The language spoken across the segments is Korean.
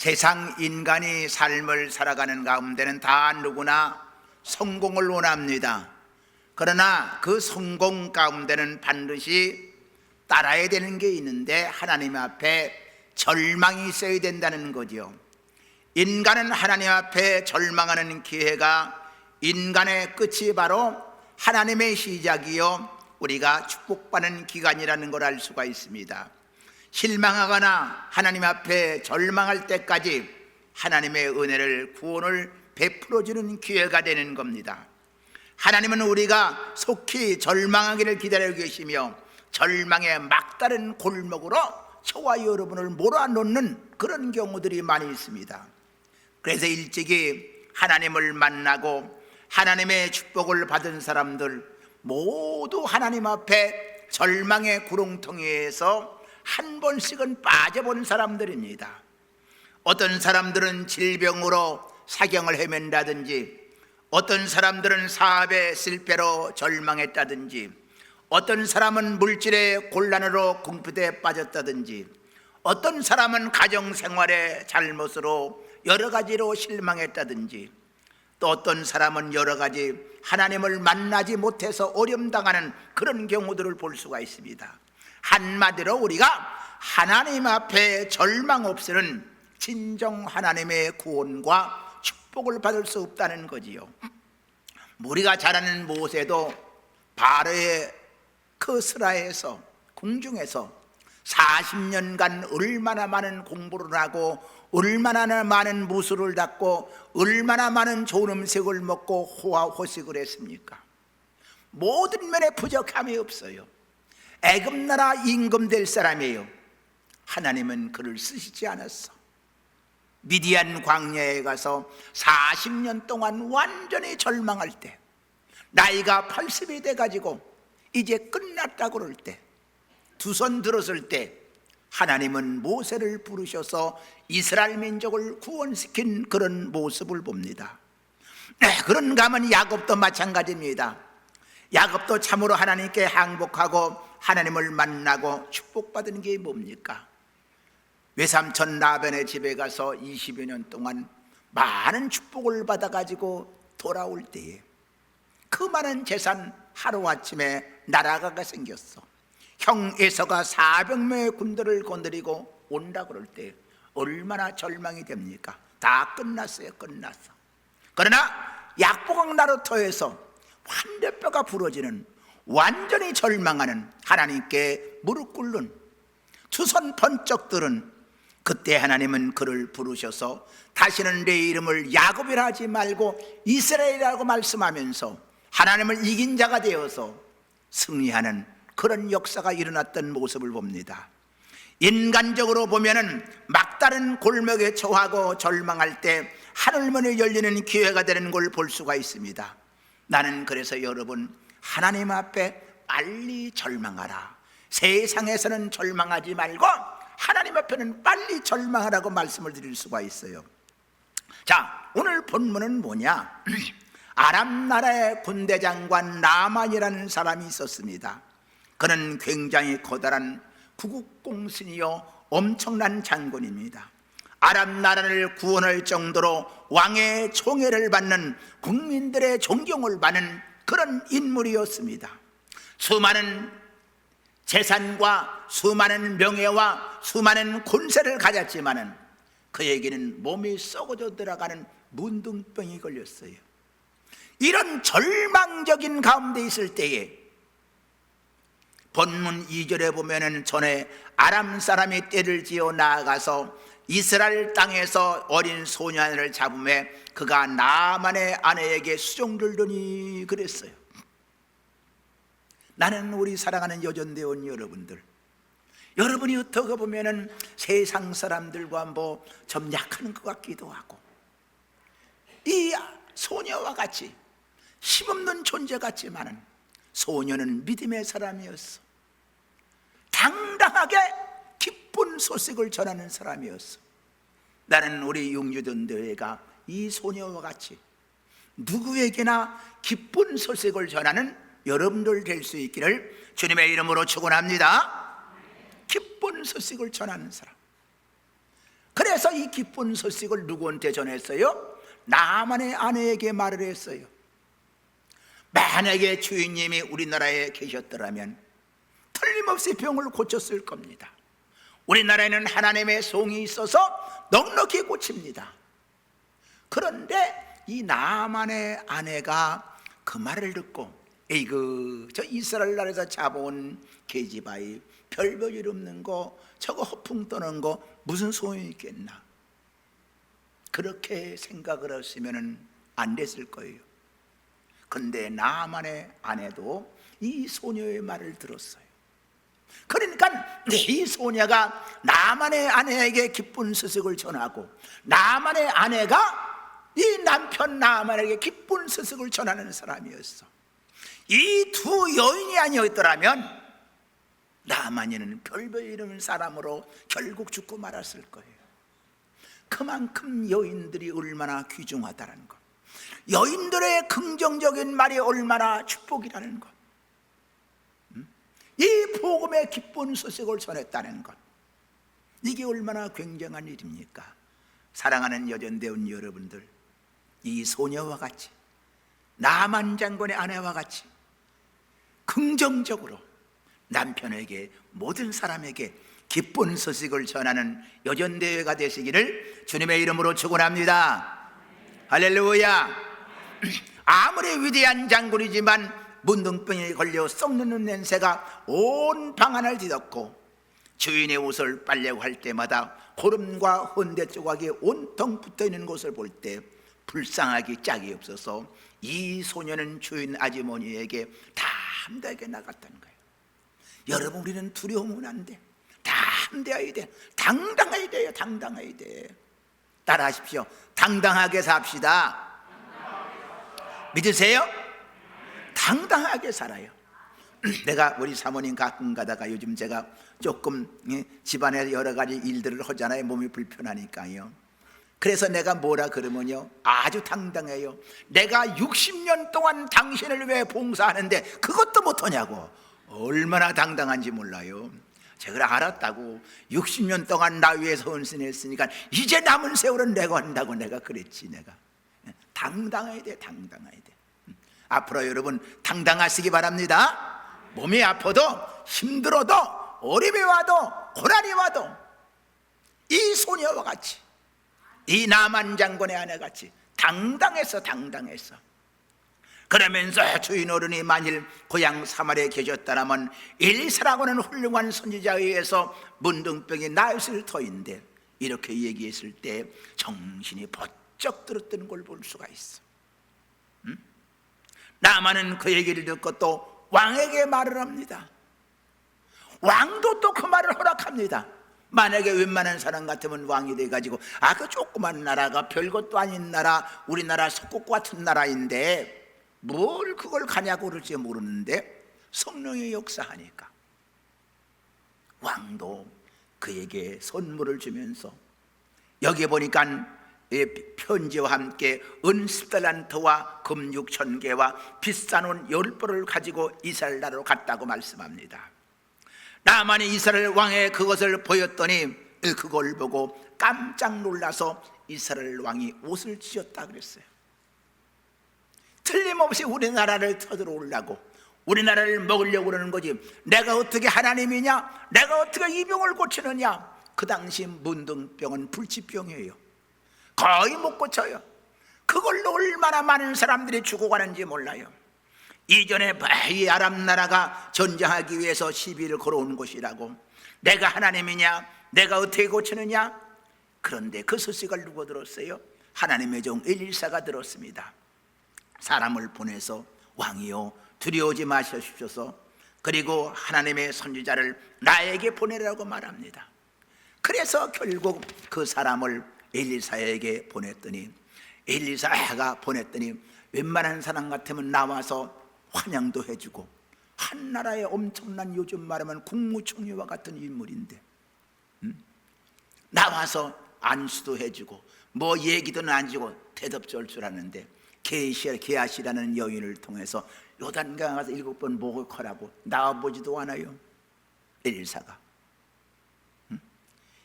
세상 인간이 삶을 살아가는 가운데는 다 누구나 성공을 원합니다. 그러나 그 성공 가운데는 반드시 따라야 되는 게 있는데 하나님 앞에 절망이 있어야 된다는 거죠. 인간은 하나님 앞에 절망하는 기회가 인간의 끝이 바로 하나님의 시작이요 우리가 축복받는 기간이라는 걸 알 수가 있습니다. 실망하거나 하나님 앞에 절망할 때까지 하나님의 은혜를 구원을 베풀어 주는 기회가 되는 겁니다. 하나님은 우리가 속히 절망하기를 기다리고 계시며 절망의 막다른 골목으로 저와 여러분을 몰아넣는 그런 경우들이 많이 있습니다. 그래서 일찍이 하나님을 만나고 하나님의 축복을 받은 사람들 모두 하나님 앞에 절망의 구렁텅이에서 한 번씩은 빠져본 사람들입니다. 어떤 사람들은 질병으로 사경을 헤맨다든지 어떤 사람들은 사업의 실패로 절망했다든지 어떤 사람은 물질의 곤란으로 궁핍에 빠졌다든지 어떤 사람은 가정 생활의 잘못으로 여러 가지로 실망했다든지 또 어떤 사람은 여러 가지 하나님을 만나지 못해서 어려움당하는 그런 경우들을 볼 수가 있습니다. 한마디로 우리가 하나님 앞에 절망 없이는 진정 하나님의 구원과 축복을 받을 수 없다는 거지요. 우리가 잘 아는 모세도 바로의 그 스라에서 궁중에서 40년간 얼마나 많은 공부를 하고 얼마나 많은 무술을 닦고 얼마나 많은 좋은 음식을 먹고 호화호식을 했습니까? 모든 면에 부족함이 없어요. 애굽 나라 임금 될 사람이에요. 하나님은 그를 쓰시지 않았어. 미디안 광야에 가서 40년 동안 완전히 절망할 때 나이가 80이 돼 가지고 이제 끝났다 그럴 때 두 손 들었을 때 하나님은 모세를 부르셔서 이스라엘 민족을 구원시킨 그런 모습을 봅니다. 네, 그런가 하면 야곱도 마찬가지입니다. 야곱도 참으로 하나님께 항복하고 하나님을 만나고 축복받은 게 뭡니까? 외삼촌 라벤의 집에 가서 20여 년 동안 많은 축복을 받아가지고 돌아올 때에 그 많은 재산 하루아침에 날아가가 생겼어. 형 에서가 400명의 군대를 건드리고 온다 그럴 때 얼마나 절망이 됩니까? 다 끝났어요, 끝났어. 그러나 약보강 나루터에서 환대뼈가 부러지는 완전히 절망하는 하나님께 무릎 꿇는 투선 번쩍들은 그때 하나님은 그를 부르셔서 다시는 내 이름을 야곱이라 하지 말고 이스라엘이라고 말씀하면서 하나님을 이긴 자가 되어서 승리하는 그런 역사가 일어났던 모습을 봅니다. 인간적으로 보면은 막다른 골목에 처하고 절망할 때 하늘문이 열리는 기회가 되는 걸 볼 수가 있습니다. 나는 그래서 여러분 하나님 앞에 빨리 절망하라. 세상에서는 절망하지 말고 하나님 앞에는 빨리 절망하라고 말씀을 드릴 수가 있어요. 자, 오늘 본문은 뭐냐? 아람 나라의 군대 장관 나만이라는 사람이 있었습니다. 그는 굉장히 커다란 구국공신이요 엄청난 장군입니다. 아람 나라를 구원할 정도로 왕의 총애를 받는 국민들의 존경을 받는 그런 인물이었습니다. 수많은 재산과 수많은 명예와 수많은 군세를 가졌지만은 그에게는 몸이 썩어져 들어가는 문둥병이 걸렸어요. 이런 절망적인 가운데 있을 때에 본문 2절에 보면은 전에 아람 사람이 떼를 지어 나아가서 이스라엘 땅에서 어린 소년을 잡음에 그가 나만의 아내에게 수종들더니 그랬어요. 나는 우리 사랑하는 여전대원 여러분들 여러분이 어떻게 보면은 세상 사람들과 뭐좀 약하는 것 같기도 하고 이 소녀와 같이 힘없는 존재 같지만은 소녀는 믿음의 사람이었어. 당당하게 기쁜 소식을 전하는 사람이었어. 나는 우리 대회가 이 소녀와 같이 누구에게나 기쁜 소식을 전하는 여러분들 될 수 있기를 주님의 이름으로 축원합니다. 기쁜 소식을 전하는 사람. 그래서 이 기쁜 소식을 누구한테 전했어요? 나만의 아내에게 말을 했어요. 만약에 주인님이 우리나라에 계셨더라면 틀림없이 병을 고쳤을 겁니다. 우리나라에는 하나님의 송이 있어서 넉넉히 고칩니다. 그런데 이 나만의 아내가 그 말을 듣고 에이그 저 이스라엘 나라에서 잡아온 계집아이 별볼일 없는 거 저거 허풍 떠는 거 무슨 소용이 있겠나? 그렇게 생각을 했으면 안 됐을 거예요. 근데 나만의 아내도 이 소녀의 말을 들었어요 그러니까 이 소녀가 나만의 아내에게 기쁜 소식을 전하고 나만의 아내가 이 남편 나만에게 기쁜 소식을 전하는 사람이었어. 이 두 여인이 아니었더라면 나만이는 별별 이름은 사람으로 결국 죽고 말았을 거예요. 그만큼 여인들이 얼마나 귀중하다는 것. 여인들의 긍정적인 말이 얼마나 축복이라는 것 이 복음의 기쁜 소식을 전했다는 것 이게 얼마나 굉장한 일입니까? 사랑하는 여전대원 여러분들 이 소녀와 같이 나만 장군의 아내와 같이 긍정적으로 남편에게 모든 사람에게 기쁜 소식을 전하는 여전대회가 되시기를 주님의 이름으로 축원합니다. 할렐루야. 아무리 위대한 장군이지만 문둥병에 걸려 썩는 냄새가 온 방 안을 뒤덮고 주인의 옷을 빨려고 할 때마다 고름과 헌대 조각이 온통 붙어 있는 곳을 볼 때 불쌍하기 짝이 없어서 이 소녀는 주인 아주머니에게 담대하게 나갔다는 거예요. 여러분 우리는 두려움은 안 돼. 담대해야 돼. 당당해야 돼요. 당당해야 돼. 따라하십시오. 당당하게 삽시다. 믿으세요? 당당하게 살아요. 내가 우리 사모님 가끔 가다가 요즘 제가 조금 예, 집안에 여러 가지 일들을 하잖아요. 몸이 불편하니까요. 그래서 내가 뭐라 그러면요. 아주 당당해요. 내가 60년 동안 당신을 왜 봉사하는데 그것도 못하냐고. 얼마나 당당한지 몰라요. 제가 알았다고 60년 동안 나 위해서 헌신했으니까 이제 남은 세월은 내가 한다고 내가 그랬지 내가 예, 당당해야 돼 당당해야 돼 음, 앞으로 여러분 당당하시기 바랍니다 몸이 아파도 힘들어도 어림이 와도 고난이 와도 이 소녀와 같이 이 남한 장군의 아내 같이 당당해서 당당해서 그러면서 주인 어른이 만일 고향 사마리에 계셨다라면 엘리사라고는 훌륭한 선지자에 의해서 문둥병이 나였을 터인데 이렇게 얘기했을 때 정신이 번쩍 들었던 걸 볼 수가 있어. 음? 나만은 그 얘기를 듣고 또 왕에게 말을 합니다. 왕도 또 그 말을 허락합니다. 만약에 웬만한 사람 같으면 왕이 돼가지고 아 그 조그만 나라가 별것도 아닌 나라 우리나라 속국 같은 나라인데 뭘 그걸 가냐고 그럴지 모르는데 성령의 역사하니까 왕도 그에게 선물을 주면서 여기 보니까 편지와 함께 은 10달란트와 금 6천 개와 비싼 옷 10벌을 가지고 이스라엘 나라로 갔다고 말씀합니다. 나만이 이스라엘 왕에 그것을 보였더니 그걸 보고 깜짝 놀라서 이스라엘 왕이 옷을 찢었다 그랬어요. 틀림없이 우리나라를 쳐들어오려고 우리나라를 먹으려고 그러는 거지 내가 어떻게 하나님이냐? 내가 어떻게 이 병을 고치느냐? 그 당시 문둥병은 불치병이에요 거의 못 고쳐요. 그걸로 얼마나 많은 사람들이 죽어가는지 몰라요. 이전에 이 아랍 나라가 전쟁하기 위해서 시비를 걸어온 곳이라고. 내가 하나님이냐? 내가 어떻게 고치느냐? 그런데 그 소식을 누가 들었어요? 하나님의 종 엘리사가 들었습니다. 사람을 보내서 왕이요 두려워지 마시옵소서 그리고 하나님의 선지자를 나에게 보내라고 말합니다. 그래서 결국 그 사람을 엘리사에게 보냈더니 엘리사가 보냈더니 웬만한 사람 같으면 나와서 환영도 해주고 한 나라의 엄청난 요즘 말하면 국무총리와 같은 인물인데 음? 나와서 안수도 해주고 뭐 얘기도 나주고 대답줄 줄 아는데 게시아 게하시라는 여인을 통해서 요단강 가서 일곱 번 목욕하라고 나와보지도 않아요 엘사가 응?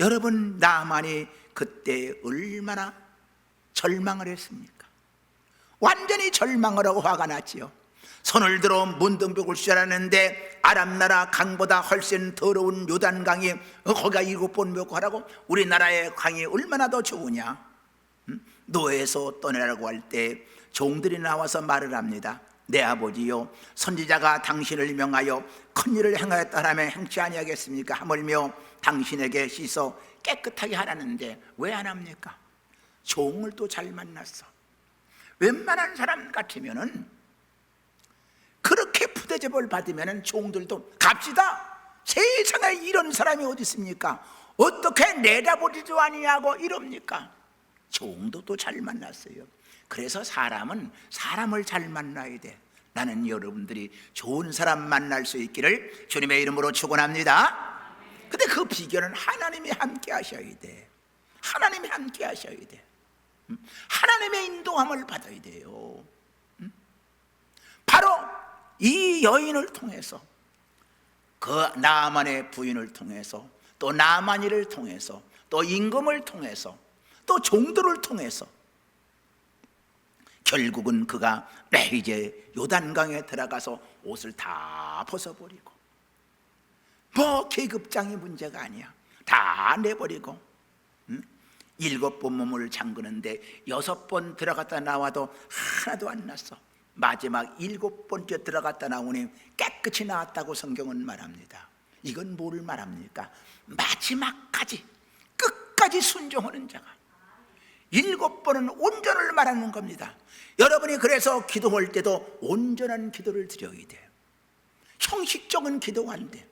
여러분 나만이 그때 얼마나 절망을 했습니까? 완전히 절망을 하고 화가 났지요. 손을 들어 문둥벽을 쇠라는데 아람 나라 강보다 훨씬 더러운 요단 강이 어, 거기가 일곱 번 묘하라고 우리나라의 강이 얼마나 더 좋으냐? 음? 노예에서 떠내라고 할 때 종들이 나와서 말을 합니다. 내 아버지요 선지자가 당신을 명하여 큰 일을 행하였다 하면 행치 아니하겠습니까? 하물며 당신에게 씻어 깨끗하게 하라는데 왜 안 합니까? 종을 또 잘 만났어. 웬만한 사람 같으면은 그렇게 푸대접을 받으면은 종들도 갑시다. 세상에 이런 사람이 어디 있습니까? 어떻게 내다보지도 아니하고 이럽니까? 종도 또 잘 만났어요. 그래서 사람은 사람을 잘 만나야 돼. 나는 여러분들이 좋은 사람 만날 수 있기를 주님의 이름으로 축원합니다. 근데 그 비결은 하나님이 함께 하셔야 돼. 하나님이 함께 하셔야 돼. 음? 하나님의 인도함을 받아야 돼요. 음? 바로 이 여인을 통해서 그 나만의 부인을 통해서 또 나만이를 통해서 또 임금을 통해서 또 종들을 통해서 결국은 그가 네, 이제 요단강에 들어가서 옷을 다 벗어버리고 뭐 계급장이 문제가 아니야 다 내버리고 응? 일곱 번 몸을 잠그는데 여섯 번 들어갔다 나와도 하나도 안 났어 마지막 일곱 번째 들어갔다 나오니 깨끗이 나왔다고 성경은 말합니다 이건 뭐를 말합니까? 마지막까지 끝까지 순종하는 자가 일곱 번은 온전을 말하는 겁니다. 여러분이 그래서 기도할 때도 온전한 기도를 드려야 돼요. 형식적인 기도가 안 돼.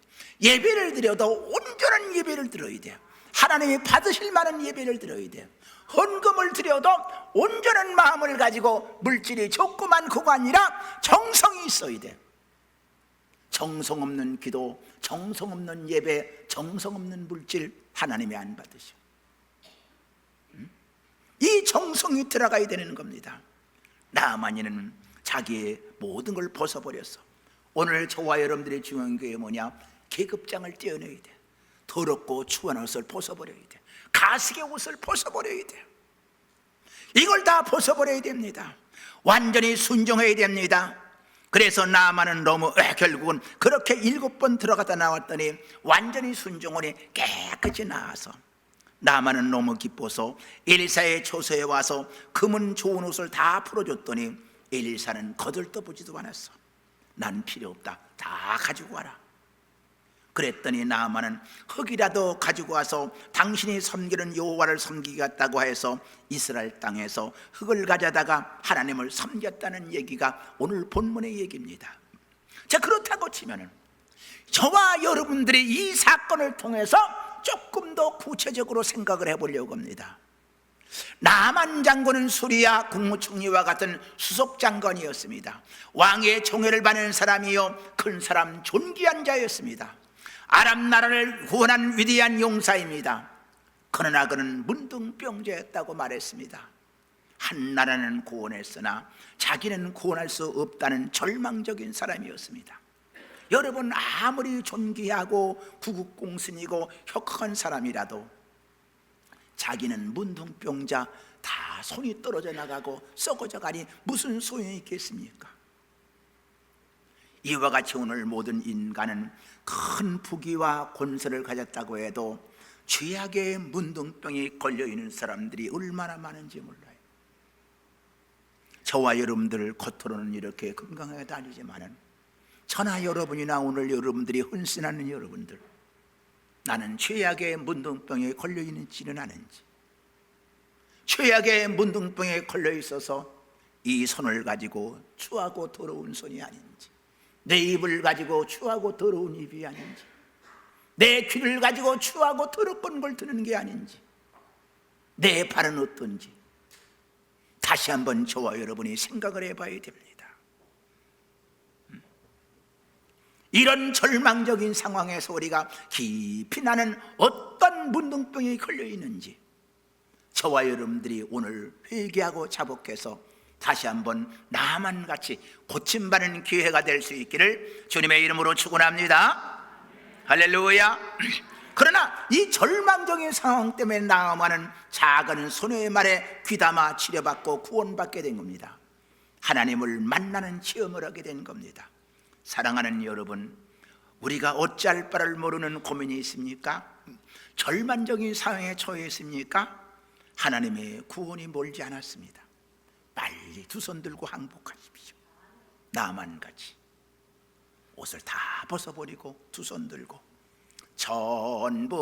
예배를 드려도 온전한 예배를 드려야 돼요. 하나님이 받으실 만한 예배를 드려야 돼요. 헌금을 드려도 온전한 마음을 가지고 물질이 적고 많고가 아니라 정성이 있어야 돼요. 정성 없는 기도, 정성 없는 예배, 정성 없는 물질 하나님이 안 받으셔. 이 정성이 들어가야 되는 겁니다. 나만이는 자기의 모든 걸 벗어버렸어. 오늘 저와 여러분들의 중요한 게 뭐냐? 계급장을 떼어내야 돼. 더럽고 추한 옷을 벗어버려야 돼. 가식의 옷을 벗어버려야 돼. 이걸 다 벗어버려야 됩니다. 완전히 순종해야 됩니다. 그래서 나만은 너무 에, 결국은 그렇게 일곱 번 들어갔다 나왔더니 완전히 순종하니 깨끗이 나와서 나만은 너무 기뻐서 엘리사의 초소에 와서 금은 좋은 옷을 다 풀어줬더니 엘리사는 거들떠보지도 않았어. 난 필요 없다. 다 가지고 와라. 그랬더니 나만은 흙이라도 가지고 와서 당신이 섬기는 여호와를 섬기겠다고 해서 이스라엘 땅에서 흙을 가져다가 하나님을 섬겼다는 얘기가 오늘 본문의 얘기입니다. 자 그렇다고 치면은 저와 여러분들이 이 사건을 통해서 조금 더 구체적으로 생각을 해보려고 합니다. 나만 장군은 수리아 국무총리와 같은 수석 장관이었습니다. 왕의 총애를 받는 사람이요 큰 사람 존귀한 자였습니다. 아랍 나라를 구원한 위대한 용사입니다. 그러나 그는 문둥병자였다고 말했습니다. 한 나라는 구원했으나 자기는 구원할 수 없다는 절망적인 사람이었습니다. 여러분 아무리 존귀하고 구국공신이고 혁한 사람이라도 자기는 문둥병자 다 손이 떨어져 나가고 썩어져 가니 무슨 소용이 있겠습니까? 이와 같이 오늘 모든 인간은 큰 부귀와 권세를 가졌다고 해도 죄악의 문둥병이 걸려 있는 사람들이 얼마나 많은지 몰라요. 저와 여러분들 겉으로는 이렇게 건강하게 다니지만은 저나 여러분이나 오늘 여러분들이 헌신하는 여러분들 나는 죄악의 문둥병에 걸려 있는지는 아는지 죄악의 문둥병에 걸려 있어서 이 손을 가지고 추하고 더러운 손이 아닌지 내 입을 가지고 추하고 더러운 입이 아닌지 내 귀를 가지고 추하고 더럽은 걸 듣는 게 아닌지 내 발은 어떤지 다시 한번 저와 여러분이 생각을 해봐야 됩니다. 이런 절망적인 상황에서 우리가 깊이 나는 어떤 문둥병이 걸려 있는지 저와 여러분들이 오늘 회개하고 자복해서 다시 한번 나만 같이 고침받는 기회가 될 수 있기를 주님의 이름으로 축원합니다. 할렐루야. 그러나 이 절망적인 상황 때문에 나아마는 작은 소녀의 말에 귀담아 치료받고 구원받게 된 겁니다. 하나님을 만나는 체험을 하게 된 겁니다. 사랑하는 여러분, 우리가 어찌할 바를 모르는 고민이 있습니까? 절망적인 상황에 처해 있습니까? 하나님의 구원이 멀지 않았습니다. 빨리 두 손 들고 항복하십시오. 나만 같이. 옷을 다 벗어버리고 두 손 들고. 전부여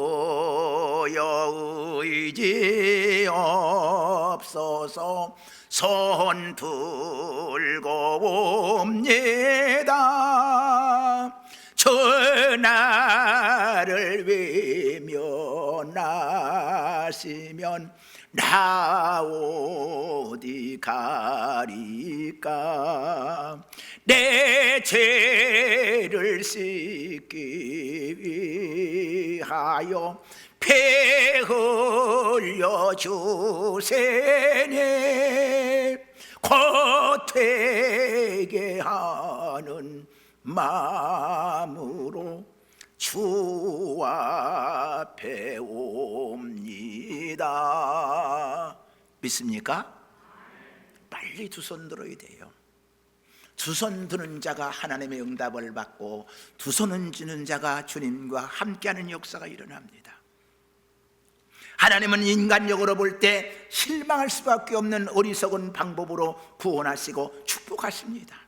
의지 없어서 손 들고 옵니다. 전하를 외면하시면 나 어디 가리까? 내 죄를 씻기 위하여 피 흘려 주세니 곧 되게 하는 마음으로 주 앞에 옵니다 믿습니까? 빨리 두 손 들어야 돼요 두 손 드는 자가 하나님의 응답을 받고 두 손은 주는 자가 주님과 함께하는 역사가 일어납니다. 하나님은 인간적으로 볼 때 실망할 수밖에 없는 어리석은 방법으로 구원하시고 축복하십니다.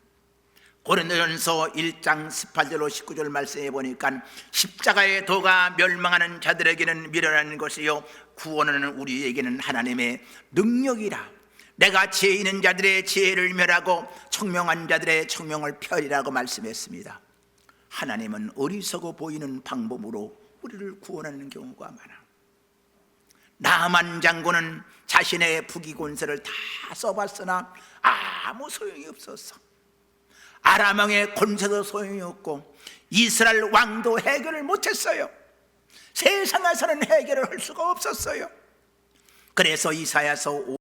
고린도전서 1장 18절로 19절 말씀해 보니까 십자가의 도가 멸망하는 자들에게는 미련한 것이요 구원은 우리에게는 하나님의 능력이라 내가 지혜 있는 자들의 지혜를 멸하고 청명한 자들의 청명을 펴리라고 말씀했습니다. 하나님은 어리석어 보이는 방법으로 우리를 구원하는 경우가 많아. 나만 장군은 자신의 부귀 권세를 다 써봤으나 아무 소용이 없었어. 아람왕의 권세도 소용이 없고 이스라엘 왕도 해결을 못했어요. 세상에서는 해결을 할 수가 없었어요. 그래서 이사야서